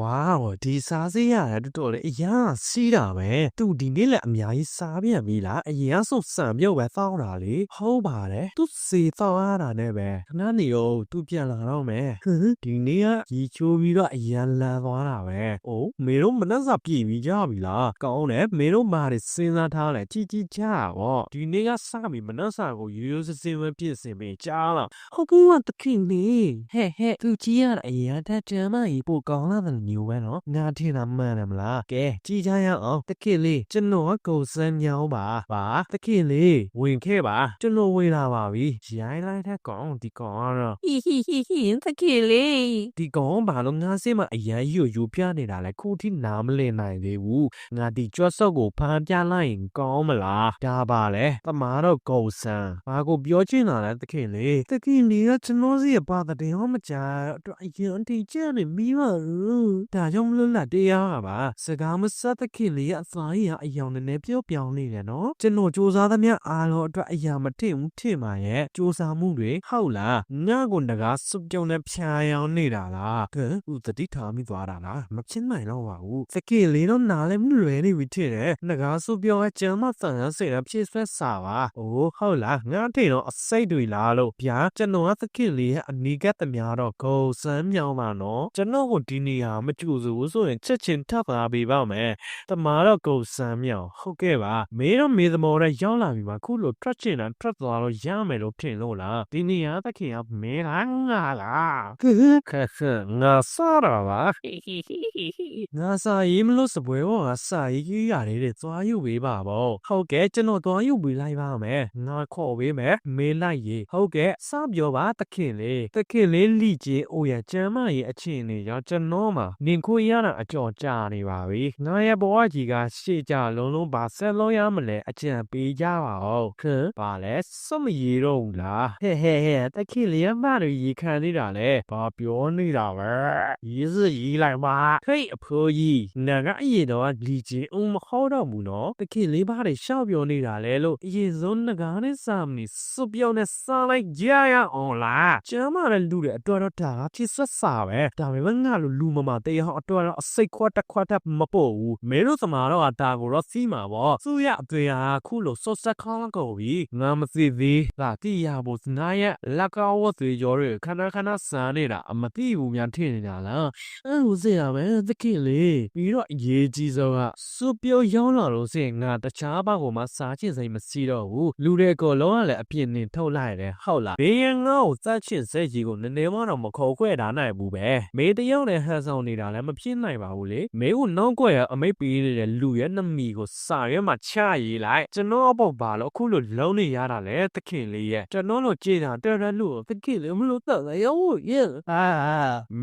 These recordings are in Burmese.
ဝါးဒီစားစေးရတယ်တော်တော်လေးအရာစီးတာပဲသူဒီနေ့လည်းအများကြီးစားပြန်ပြီလားအရင်ကဆိုစံပြုတ်ပဲသောက်တာလေဟုတ်ပါတယ်သူစေသောက်ရတာနဲ့ပဲခဏနေတော့သူပြန်လာတော့မယ်ဟမ်ဒီနေ့ကကြီးချိုးပြီးတော့အရန်လန်သွားတာပဲအိုးမေတို့မနှက်စာပြည့်ပြီးကြပြီလားကောင်းတယ်မေတို့မာတွေစဉ်းစားထားလဲကြည်ကြည်ကြပါဒီနေ့ကစပြီးမနှက်စာကိုရိုးရိုးစစင်းပဲပြည့်စင်ပြီးကြားလာဟုတ်ကူကတခင်လေးဟဲ့ဟဲ့သူကြီးရအရင်ကတည်းကမှပိုကောင်းလာတယ်မျိုးပဲနော်ငါထင်တာမှန်တယ်မလားကဲကြည်ကြရအောင်တခင်လေးကျွန်တော်ကကိုစမ်းညောင်းပါပါတခင်လေးဝင်ခဲ့ပါကျွန်တော်ဝင်လာပါပြီရိုင်းလိုက်တဲ့ကောင်ဒီကောင်ကတော့ဟီဟီဟီဟီတကေလေးဒီကောင်ဘာလို့ငါစင်းမအရန်ယူယူပြနေတာလဲခုထိနားမလည်နိုင်သေးဘူးငါဒီကြွတ်စော့ကိုဖမ်းပြလိုက်ရင်ကောင်းမလားဒါပါလေတမားတော့ကိုစမ်းဘာကိုပြောချင်တာလဲတခင်လေးတခင်လေးကကျွန်တော်စီရဲ့ပါတဲ့ဟောမကြတော့အရင်အတီးကျနေမိပါဘူးဒါကြောင့်မလို့လားတရားပါစကားမဆက်တခင်လေးကအစာကြီးကအယောင်နဲ့ပြောပြောင်းနေတယ်နော်ကျွန်တော်စူးစမ်းသမျှအားလုံးအတွက်အရာမထင်ဘူးထင်ပါရဲ့စူးစမ်းမှုတွေဟုတ်လားငါကိုငကားစုပ်ပြုံးနဲ့ဖြာရောင်းနေတာလားဟမ်ဦးတတိထားမိသွားတာလားမဖြစ်နိုင်တော့ပါဘူးတခင်လေးတော့နားလည်းမလွယ်နေပြီထင်တယ်ငကားစုပ်ပြုံးရဲ့ကျမ်းမဆန်ရစေတဲ့ဖြစ်ဆွဲစာပါအိုးဟုတ်လားငါထင်တော့အစိတ်တွေလားလို့ဗျာကျွန်တော်ကသခင်လေးရဲ့အနီးကပ်သမျှတော့ဂုံစမ်းမြောင်းပါနော်ကျွန်တော်ကိုဒီနေရာမကြည့်ဘူးဆိုရင်ချက်ချင်းထပ်ပါပေးပါမယ်တမာတော့ဂုံစမ်းမြောင်းဟုတ်ကဲ့ပါမေးတော့မေးသမောတဲ့ရောက်လာပြီမှာခုလိုထွက်ချင်တာထွက်သွားလို့ရမယ်လို့ထင်လို့လားဒီနေရာသခင်ကမဲလားငါလားခက်ခက်ငါစားတာပါဟီဟီဟီဟီဟီငါစာရေးမလို့စပွဲဘောကစာရေးကြီးရတယ်တဲ့သွားယူပေးပါဗောဟုတ်ကဲ့ကျွန်တော်သွားယူပေးလိုက်ပါမယ်ငါခေါ်ပေးမယ်မေးလိုက်ရေဟုတ်ကဲ့စပြောပါတခင်လေးတခင်လေးလိချင်းအိုရကျမ်းမရဲ့အချင်းနေရောကျွန်တော်မှာနင်ခွေရတာအကြော်ကြာနေပါပြီငါရဲ့ဘဝကြီးကရှေ့ကြလုံးလုံးပါဆက်လုံးရမလဲအကြံပေးကြပါဦးဟမ်ပါလဲစွမရေတော့ဘူးလားဟဲ့ဟဲ့ဟဲ့တခင်လေးအမတို့ရေခံနေတာလေဘာပြောနေတာပဲရေးစရေးလိုက်ပါဟေးအဖိုးကြီးနာကအရင်တော့လီချင်းအုံမဟောတော့ဘူးနော်တခင်လေးပါတွေရှောက်ပြောနေတာလေလို့အရင်ဆုံးငကားနဲ့စာမနီစွပြောင်းနဲ့စားလိုက်ကြရအောင်လားကျမ်းမာတဲ့လူတွေအတွက်တော့ဒါကဖြစ်ဆွတ်စာပဲဒါပေမဲ့ငါလိုလူမမတရားအတွက်တော့အစိတ်ခွက်တစ်ခွက်တည်းမပို့ဘူးမင်းတို့သမားတော့ဒါကိုတော့စီးမှာပေါ့သူရအသွင်ဟာခုလိုစောဆက်ခေါင်းကိုပြီးငါမသိသေးဒါတိရဖို့စနာရဲ့လက်ကောက်ဝတ်တွေရောတွေခဏခဏစမ်းနေတာအမသိဘူးများထင်နေတာလားအဲဟိုစေရမယ်သခင်လေးပြီးတော့အရေးကြီးဆုံးကစွပြောရောင်းလာလို့စင်ငါတခြားဘာကိုမှစားချင်စိတ်မရှိတော့ဘူးလူတွေကိုလုံးဝလည်းအပြင်းနဲ့ထုတ်လိုက်တယ်ဟုတ်လားဘေးရန်ငါ့ကိုစက်ချင်စိတ်ကြီးကိုနည်းနည်းမှတော့မခေါ်ခွဲ့တာနိုင်ဘူးပဲမေးတယောက်နဲ့ဟန်ဆောင်နေတာလည်းမဖြစ်နိုင်ပါဘူးလေမေးကိုနောက်ကွယ်ရအမိတ်ပေးနေတဲ့လူရဲ့နှမီကိုစာရွက်မှာချရေးလိုက်ကျွန်တော်အပေါ်ပါလို့အခုလိုလုံးနေရတာလေသခင်လေးရဲ့ကျွန်တော်တို့ကြည်တာတော်တော်လို့သခင်လေးမလို့တော့ရောရဲ့အာ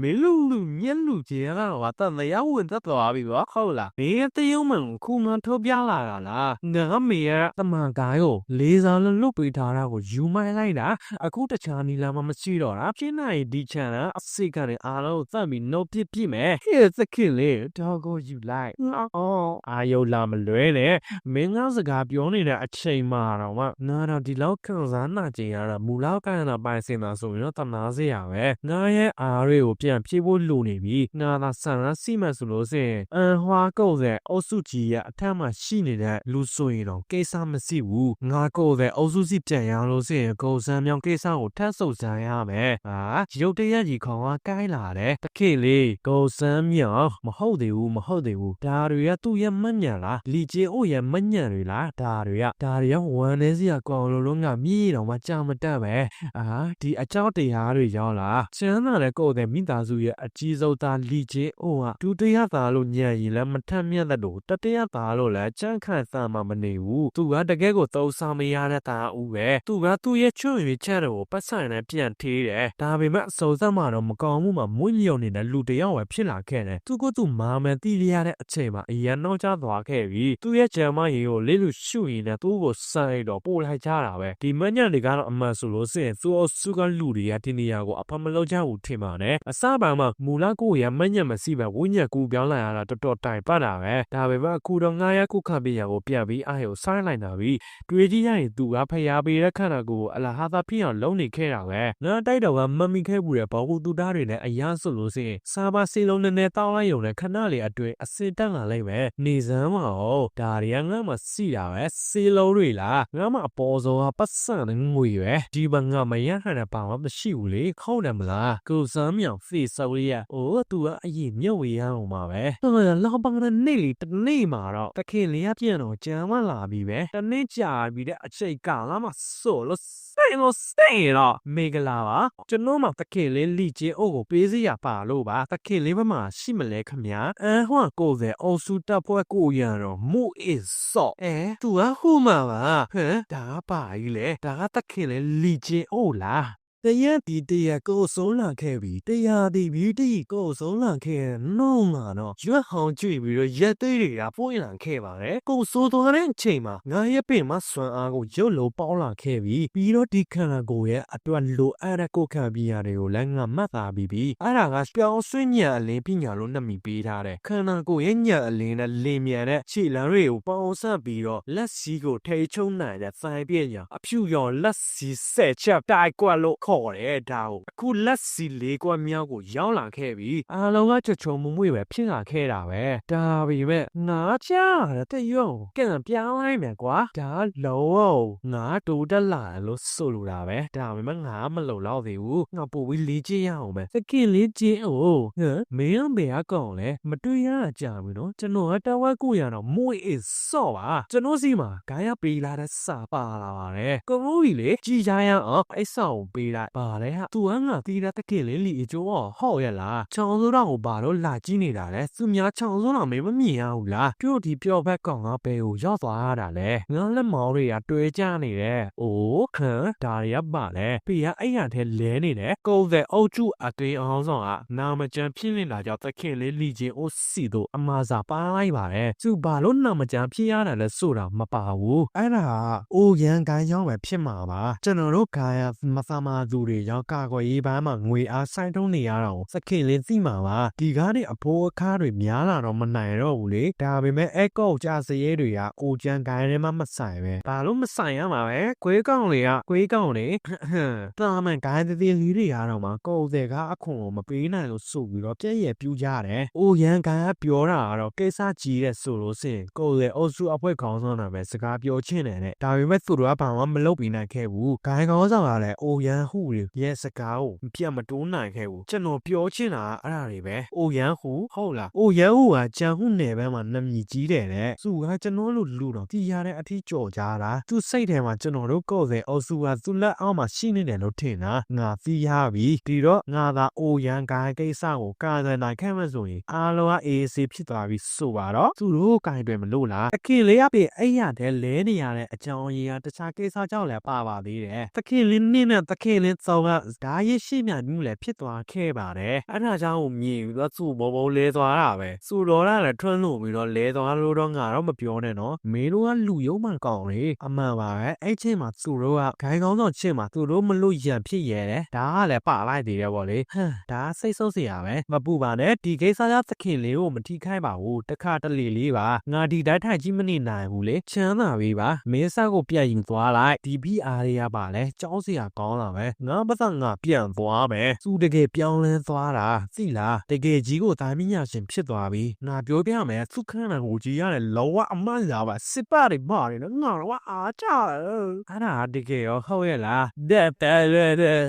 မေလူလူညက်လူကြီးကတော့တန်တရားဝင်သက်သွားပြီပေါ့ဟုတ်လားဘေးတရုံမှန်ခုမှထုတ်ပြလာတာလားငါမေရတမန်ကားကိုလေးစားလွတ်လွတ်ပေးထားတာကိုယူမိုင်းလိုက်တာအခုတခြားနီလာမှမရှိတော့တာဖြစ်နိုင်ဒီချန်ကအစိတ်ကနေအားလုံးသတ်ပြီးနှုတ်ပြပြမယ်ဟဲ့သခင်လေးတော့ကိုယူလိုက်အော်အာယုလာမလွဲနဲ့မင်းကစကားပြောနေတဲ့အချိန်မှာတော့မှငါတော့ဒီလောက်ခံစားနာကျင်ရတာမူလောက်ကန်တာပိုင်စင်တာဆိုရင်တော့တနာစေရပဲငါရဲ့အားတွေကိုပြန်ပြေးဖို့လိုနေပြီငါသာဆန်ရစီမတ်ဆိုလို့စင်အန်ဟွာကုတ်တဲ့အုပ်စုကြီးရဲ့အထက်မှာရှိနေတဲ့လူဆိုရင်တော့ကိစ္စမရှိဘူးငါကုတ်တဲ့အုပ်စုစီပြန်ရလို့စင်ကုတ်ဆန်းမြောင်ကိစ္စကိုထပ်ဆုပ်စမ်းရမယ်ဟာရုတ်တရက်ကြီးခေါင်ကကိုင်းလာတယ်တခေလေးကုတ်ဆန်းမြောင်မဟုတ်သေးဘူးမဟုတ်သေးဘူးဒါတွေကသူ့ရဲ့မညံလားလီကျေအိုရဲ့မညံတွေလားဒါတွေကဒါတွေကဝမ်းနေစရာကောင်းလို့လုံးကမြည်တော့မှကြာမတက်ပဲအာဒီအကြောင်းတရားတွေရောက်လာချမ်းသာတဲ့ကိုယ်တဲ့မိသားစုရဲ့အကြီးဆုံးသားလီကျေအိုကဒုတိယသားလို့ညံရင်လည်းမထက်မြက်တဲ့လို့တတိယသားလို့လည်းကြန့်ခန့်စားမှမနေဘူးသူကတကယ်ကိုသုံးဆောင်မရတဲ့သားဦးပဲသူကသူ့ရဲ့ချွတ်ရွေချက်တွေကိုပတ်ဆိုင်နဲ့ပြန်ထေးတယ်ဒါပေမဲ့အစုံစမ်းမှတော့မကောင်းမှုမှမွေ့လျော်နေတဲ့လူတစ်ယောက်ပဲဖြစ်လာခဲ့တယ်သူကသူ့မာမန်တီးရတဲ့အချိန်မှာအရန်နှောက်ချသွားခဲ့ပြီသူ့ရဲ့ဂျမ်မရင်ကိုလေးလူရှုရင်လည်းသူ့ကိုစမ်းလိုက်တော့ပို့လိုက်ကြတာပဲဒီမညံတွေကတော့အမှန်ဆိုလို့စင်သူ့အစုကလူတွေကဒီနေရာကိုအဖမလောက်ကြဘူးထင်ပါတယ်အစပိုင်းမှာမူလကိုရမညံမရှိပဲဝိညာဉ်ကူပြောင်းလာရတာတော်တော်တိုင်ပတ်တာပဲဒါပေမဲ့အခုတော့ငါရခုခပြရကိုပြတ်ပြီးအာရုံဆိုင်းလိုက်တာပြီတွေးကြည့်ရရင်သူကဖျားပေးတဲ့ခန္ဓာကိုယ်ကိုအလားဟာသာဖြစ်အောင်လုံးနေခဲ့တာပဲငါတိုက်တော်ကမမိခဲ့ဘူးတဲ့ဘောဘူးသူသားတွေနဲ့အရာဆိုလို့စင်စားပါစေစီလုံးနည်းနည်းတောင်းလိုက်ရုံနဲ့ခဏလေးအတွင်းအစင်တက်လာလိုက်ပဲနေစမ်းမအောင်ဒါတွေကငါမှစီတာပဲစီလုံးတွေလားငါမှအပေါ်ဆုံးကပတ်စံနဲ့ငွေပဲဒီဘငါမရဟန်တဲ့ပါမမရှိဘူးလေခေါင်းတယ်မလားကိုစမ်းမြောင်ဖေးဆော်ရအိုးသူကအရင်မြုပ်ဝေရအောင်ပါပဲတော်ရလောက်ပါကနေ့လေတနေ့မှာတော့တခင်လေးကပြန်တော့ကြမ်းမလာပြီပဲတနေ့ကြာပြီတဲ့အချိန်ကာလမှာဆိုလို့စိ တ်လို့စိတ်တော့မေဂလာပါကျွန်တော်မှတခင်လေးလီချင်းအုပ်ကိုပေးစီရပါလို့ပါတခင်လေးဘမှာရှိမလဲခမညာအဟွာကိုယ်စဲအုပ်စုတပ်ဖွဲ့ကိုရံတော့မူ is so အဲသူကဟိုမှာပါဟမ်ဒါကပါကြီးလေဒါကတခင်လေးလီချင်းအုပ်လား တရက်ဒီတရက်ကိုဆုံးလာခဲ့ပြီတရားဒီဘီတီကိုဆုံးလာခဲ့နှုံးမှာတော့ရွက်ဟောင်းကြည့်ပြီးတော့ရက်သိတွေကပွင့်လာခဲ့ပါတယ်ကိုဆိုးသွားတဲ့အချိန်မှာငါရဲ့ပင်မဆွမ်းအားကိုရုပ်လို့ပေါင်းလာခဲ့ပြီပြီးတော့ဒီခန္ဓာကိုယ်ရဲ့အတွက်လိုအပ်တဲ့ကိုယ်ခံပြရာတွေကိုလည်းငါမှတ်သားပြီးပြီအဲ့ဒါကပြောင်းဆွညံအလင်းပညာလို့နှမိပေးထားတယ်ခန္ဓာကိုယ်ရဲ့ညံအလင်းနဲ့လင်းမြန်တဲ့ခြေလမ်းတွေကိုပေါင်းစပ်ပြီးတော့လက်စီးကိုထိချုံနိုင်တဲ့စိုင်းပြညာအဖြူရောင်လက်စီးဆက်ချက်တိုက်ကွက်လို့ခေါ်တယ်ဒါကိုအခုလက်စီလေးကွက်မြောက်ကိုရောက်လာခဲ့ပြီအားလုံးကချွတ်ချုံမမွေပဲဖြစ်လာခဲ့တာပဲဒါပေမဲ့ငါကြားရတဲ့ရုံကံပြောင်းလိုက်မယ်ကွာဒါလုံးဝငါတူတက်လာတယ်လို့ဆိုလိုတာပဲဒါပေမဲ့ငါမလုံလောက်သေးဘူးငါပို့ပြီးလေးချရအောင်ပဲစကင်လေးချင်းအိုးဟမ်မင်းဘယ်အကောင်လဲမတွေ့ရကြဘူးနော်ကျွန်တော်ကတဝက်ကိုရတော့မွေးအစော့ပါကျွန်တော်စီမှာဂိုင်းရပေးလာတဲ့စာပါလာပါတယ်ကိုမိုးကြီးလေကြည်ကြရအောင်အဲ့ဆောင်ပေးလိုက်ပါတယ်ဟာသူကငါတီးတဲ့တကယ်လေးလီအကျိုးဟော့ရလားချောင်းစိုးတော့ကိုဘာလို့လာကြည့်နေတာလဲသူများချောင်းစိုးတော့မင်းမမြင်ရဘူးလားပြုတ်ဒီပြော့ဘက်ကောင်ကဘယ်ကိုရောက်သွားရတာလဲငါလက်မောင်းတွေကတွဲကြနေတယ်အိုးဟမ်ဒါရရပါလေပြရအဲ့ရတဲ့လဲနေတယ်ကိုယ်တဲ့အုတ်ကျအသွင်အောင်ဆောင်ကနာမကျန်ဖြစ်နေတာကြောင့်တခင်လေးလီချင်းအိုစီတို့အမာစာပါလိုက်ပါတယ်သူဘာလို့နာမကျန်ဖြစ်ရတာလဲဆိုတာမပါဘူးအဲ့ဒါအိုရန်ကိုင်းကြောင်းပဲဖြစ်မှာပါကျွန်တော်တို့ဂါယာမသမာသူတွေကြောင့်ကာကွယ်ရေးပန်းမှာငွေအားဆိုင်တုံးနေရတာကိုသခင်လေးသိမှာပါဒီကားတွေအဖိုးအခါတွေများလာတော့မနိုင်တော့ဘူးလေဒါပေမဲ့အဲကောက်ကြစရဲတွေကအိုကျန်ကိုင်းထဲမှာမဆိုင်ပဲဘာလို့မဆိုင်ရမှာပဲကွေးကောင်တွေကကွေးကောင်တွေတာမန်ကိုင်းသေးသေးလေးတွေကတော့မှကိုယ်တဲ့ကအခွန်ကိုမပေးနိုင်လို့ဆိုပြီးတော့ပြည့်ရပြူးကြတယ်အိုရန်ကိုင်းကပြောတာကတော့ကိစ္စကြီးတဲ့ဆိုလို့စင်ကိုယ်တဲ့အုပ်စုအဖွဲ့ခေါင်းဆောင်တာပဲစကားပြောချင်တယ်တဲ့ဒါပေမဲ့သူတို့ကဘာမှမလုပ်ပြီးနိုင်ခဲ့ဘူးဂိုင်းခေါင်းဆောင်ကလည်းအိုရန်ဟုတွေရဲ့စကားကိုပြတ်မတိုးနိုင်ခဲ့ဘူးကျွန်တော်ပြောချင်တာကအဲ့ဒါတွေပဲအိုရန်ဟုဟုတ်လားအိုရန်ဟုကဂျန်ဟုနယ်ဘက်မှာနမည်ကြီးတယ်တဲ့သူကကျွန်တော်တို့လူတော့တီးရတဲ့အထီးကြော်ကြတာသူစိတ်ထဲမှာကျွန်တော်တို့ကိုယ်စင်အုပ်စုကသူလက်အောက်မှာရှိနေတယ်လို့ထင်တာငါသိရပြီဒီတော့ငါသာအိုရန်ဂိုင်းကိစ္စကိုကာဇန်နိုင်ခဲ့မှဆိုရင်အားလုံးကအေးအေးဆေးဖြစ်သွားပြီဆိုပါတော့သူတို့ဂိုင်းတွေမလို့လားအခင်လေးကပြအဲ့ရတဲ့လဲနေရတဲ့အကြောင်းအရာတခြားကိစ္စကြောင့်လည်းပါပါသေးတယ်သခင်လေးနင်းနဲ့သခင်လေးစောကဓာရရှိမြမှုလည်းဖြစ်သွားခဲ့ပါတယ်အဲ့ဒါကြောင့်မြင်ပြီးတော့သူ့ဘုံဘုံလဲသွားတာပဲစူတော်ရလည်းထွန်းလို့ပြီးတော့လဲသွားလို့တော့ငါတော့မပြောနဲ့နော်မင်းတို့ကလူယုံမှန်ကောင်းလေအမှန်ပါပဲအဲ့ချင်းမှာသူတို့ကဂိုင်းကောင်းဆောင်ချင်းမှာသူတို့မလို့ရံဖြစ်ရဲတယ်ဒါကလည်းပါလိုက်သေးတယ်ဗောလေဟမ်ဒါစိတ်ဆုံးစရာပဲမပူပါနဲ့ဒီကိစ္စကသခင်လေးကိုမထိခိုက်ပါဘူးတခါတလေလေးပါငါဒီတိုင်းထိုင်ကြည့်မနေနိုင်ဘူးလေချမ်းသာပြီပါမင်းစားကိုပြတ်ရင်သွားလိုက်ဒီဘီအားရရပါလဲကြောင်းစရာကောင်းလာပဲငါပတ်သက်ငါပြန်သွားမယ်သူတကယ်ပြောင်းလဲသွားတာသိလားတကယ်ကြီးကိုတာမညာရှင်ဖြစ်သွားပြီငါပြောပြမယ်သူခန်းနာကိုကြီးရတယ်လောကအမှန်လာပါစစ်ပါတွေမာတယ်နော်ငါတော့အားကြတယ်အဲ့ဒါတကယ်ရောဟုတ်ရဲ့လားတဲ့တဲ့တဲ့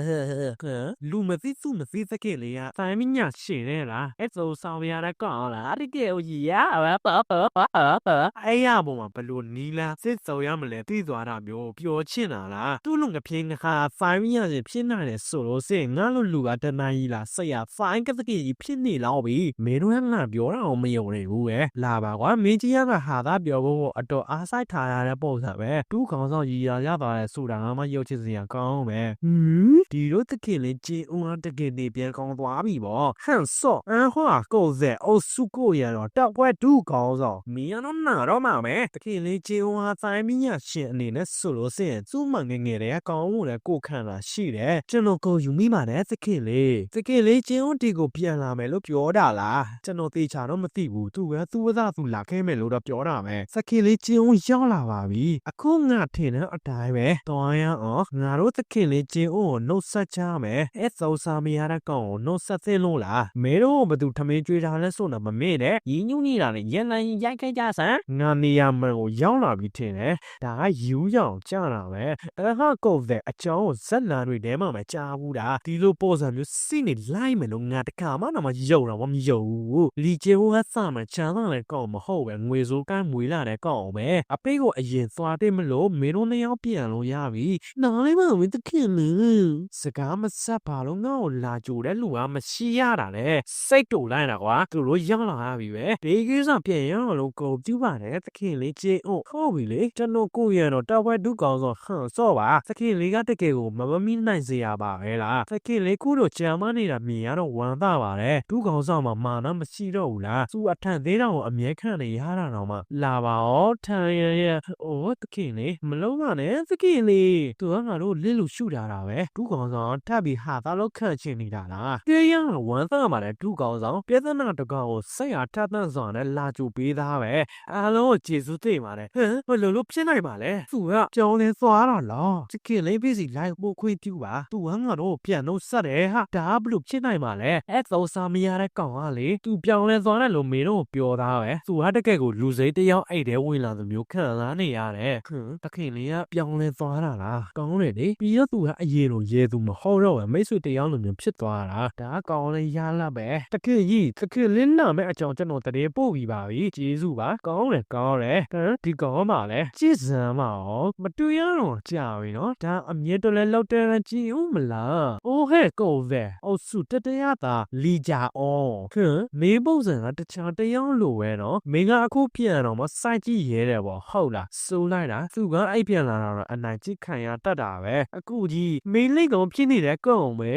လူမသိသူမသိသကလေးကတာမညာရှင်နဲ့လားအဲ့ဆိုဆောင်ရတဲ့ကောင်လားတကယ်ကြီးရပါပါပါပါပါအဲ့ရပုံမှာဘလို့နီလာစစ်စုံရမလဲသိသွားတာမျိုးပြောချင်တာလားသူ့လုံငပြင်းခါဖိုင်ရရင်ဖြစ်နိုင်တယ်ဆိုလို့စင်ငါလိုလူကတနန်းကြီးလားဆက်ရဖိုင်ကတကယ်ကြီးဖြစ်နေလောက်ပြီမင်းတို့ကငါပြောတာအောင်မယုံနိုင်ဘူးပဲလာပါကွာမင်းကြီးကဟာသားပြောဖို့အတော်အားဆိုင်ထားရတဲ့ပုံစံပဲသူ့ခေါင်းဆောင်ကြီးရရသွားတယ်ဆိုတာငါမှရုပ်ချစ်စရာကောင်းပဲဟမ်ဒီလိုတကယ်လေးကျင်းဦးတကယ်နေပြန်ကောင်းသွားပြီပေါ့ဟန်ဆော့အန်ဟွာကိုဇက်အိုစုကိုရတော့တောက်ပွဲဒုကောင်းဆောင်မင်းကတော့နာတော့မှာပဲတကယ်လေးကျင်းဦးဟာဆိုင်မညာရှင်အနေနဲ့ဆိုလို့စင်သူ့မငငယ်တဲ့ကောင်းမှုနဲ့ကိုခံတာရှိတယ်ကျွန်တော်ကိုယူမိမှာနဲ့သခင်လေးသခင်လေးကျင်းဦးတီကိုပြန်လာမယ်လို့ပြောတာလားကျွန်တော်သေချာတော့မသိဘူးသူကသူ့ဝသားသူလာခဲ့မယ်လို့တော့ပြောတာပဲသခင်လေးကျင်းဦးရောက်လာပါပြီအခုငါထင်တဲ့အတိုင်းပဲတော်ရအောင်ငါတို့သခင်လေးကျင်းဦးကိုနှုတ်ဆက်ချမယ်အဲသောစာမရတဲ့ကောင်ကိုနှုတ်ဆက်သင်းလို့လားမဲတော့ဘသူထမင်းကျွေးတာလဲဆိုတော့မမေ့နဲ့ညီညူးနေတာနဲ့ရန်လိုက်ရိုက်ခိုက်ကြဆန်းငါနေရာမှန်ကိုရောက်လာပြီထင်တယ်။ဒါကယူရောင်ကြတာပဲ။အဟာကုတ်တဲ့အကြောင်းကိုဇက်လန်တွေထဲမှာမကြားဘူးတာ။ဒီလိုပေါ်စံမျိုးစိနေလိုက်မယ်လို့ငါတခါမှတော့မယုံတော့မယုံဘူး။လီကျိုကစမှချမ်းသာတဲ့ကောင်မဟုတ်ပဲငွေစိုးကမ်းမွေလာတဲ့ကောင်ပဲ။အပိတ်ကိုအရင်သွားတယ်မလို့မင်းတို့နှစ်ယောက်ပြန်လို့ရပြီ။နားလေးမဝင်တခင်လေ။စကားမဆက်ပါလို့ငါ့ကိုလာကြိုတဲ့လူကမရှိရတာလေ။စိတ်တူလိုက်တာကွာ။သူတို့ရောက်လာပြီပဲ။ဒီကိစ္စပြန်ရအောင်လို့ကိုပြူပါတယ်သခင်လေးကျေအို့ဟုတ်ပြီလေကျွန်တော်ကိုရတော့တဝက်ဒုကောင်ဆိုဟန်စော့ပါသခင်လေးကတကယ်ကိုမမမီနိုင်စေရပါပဲလားသခင်လေးခုတော့ကြံမနေတာမြင်ရတော့ဝမ်းသာပါတယ်ဒုကောင်ဆောင်မှာမာနမရှိတော့ဘူးလားသူအထန်သေးတော့အမြဲခံနေရတာတော့မှလာပါဩထန်ရရအိုးသခင်လေးမလုံးပါနဲ့သခင်လေးသူကငါတို့လစ်လို့ရှုတာတာပဲဒုကောင်ဆောင်ထပ်ပြီးဟာသားလို့ခန့်ချင်နေတာလားတေးရန်ဝမ်းသာပါတယ်ဒုကောင်ဆောင်ပြဿနာတကောင်ကိုစိတ်အားထသန့်စွာနဲ့လာကြိုပေးသားပဲအားလုံးကိုကျေးဇူးတင်ပါတယ်ဟမ်ဘယ်လိုလုပ်ဖြစ်နိုင်ပါလဲသူကကြောင်းလဲသွားတာလားချစ်ခင်လေးပြည်စီလိုက်ပို့ခွင့်ပြုပါသူကငါတို့ပြန်တော့ဆက်တယ်ဟာဒါဘယ်လိုဖြစ်နိုင်ပါလဲအဲ့သောစာမရတဲ့ကောင်ကလေသူပြောင်းလဲသွားတယ်လို့မင်းတို့ပြောသားပဲသူကတကယ်ကိုလူစိမ်းတစ်ယောက်အဲ့တဲဝင်လာသမျိုးခံစားနေရတယ်ဟမ်တခင်လေးကပြောင်းလဲသွားတာလားကောင်းတယ်လေပြီးတော့သူကအရင်လိုရဲသူမဟုတ်တော့ပဲမိတ်ဆွေတစ်ယောက်လိုမျိုးဖြစ်သွားတာဒါကကောင်းလဲရလာပဲတခင်ကြီးတခင်လင်းနာမဲ့အကြောင်းကျွန်တော်တရေပို့ပြီးပါပြီကျေးဇူးပါကောင်းတယ်ကောင်းတယ်ဟမ်ဒီကောင်မှလည်းကြည်စမ်းမအောင်မတူရတော့ကြာပြီနော်ဒါအမြဲတလဲလောက်တဲ့ကြည့်ဦးမလားအိုဟဲကောဗဲအောက်စုတတရားသာလီကြအောင်ခွန်းမေးပုံစံကတခြားတရားလိုပဲနော်မင်းကအခုပြန်တော့မစိုက်ကြည့်ရဲတယ်ပေါ့ဟုတ်လားစိုးလိုက်တာသူကအဲ့ပြန်လာတော့အနိုင်ကြည့်ခံရတတ်တာပဲအခုကြီးမေးလိတ်ကောင်ဖြစ်နေတဲ့ကောက်အောင်ပဲ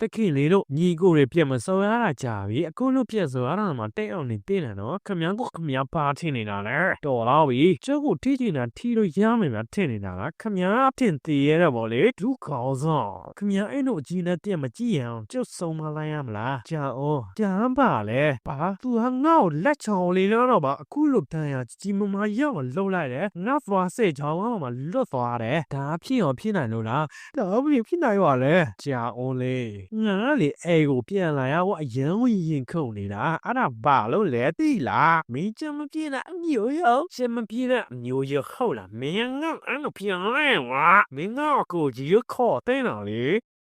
တခင်လေးတို့ညီကိုတွေပြန်မစောရတာကြာပြီအခုလို့ပြန်စောရတာမှတိတ်အောင်နေတင်းတယ်နော်ခမန်းကိုခမန်းပါထင်နေတာလေတော်တော့ပြီကျုပ်ကိုထိချင်တာထိလို့ရမယ်ဗျထင်နေတာကခမန်းအထင်သေးရတော့ဗောလေဒုက္ခေါင်းဆောင်ခမ ्या အဲ့လိုအကြီးနဲ့တက်မကြည့်ရအောင်ကျုပ်ဆုံးမလိုက်ရမလားကြာအောင်ကြာပါလေပါသူဟာငါ့ကိုလက်ချောင်လေးတော့ပါအခုလို့တန်ရကြီးမမရောက်လှုပ်လိုက်တယ်ငါသွားစိတ်ချောင်းမှလွတ်သွားတယ်ဒါဖြစ်အောင်ဖြစ်နိုင်လို့လားတော့ဘယ်ဖြစ်နိုင်ပါလဲကြာအောင်လေငါလေအိမ်ကိုပြန်လာရတော့အရန်ဝင်ရင်ခုန်နေတာအဲ့ဒါဘာလို့လဲသိလားမင်းချမပြေတဲ့အမျိုးရောချမပြေတဲ့အမျိုးရောဟုတ်လားမင်းငါအဲ့လိုပြန်လဲဝါမင်းငါကိုကြီးခေါ်တဲ့နော်လေ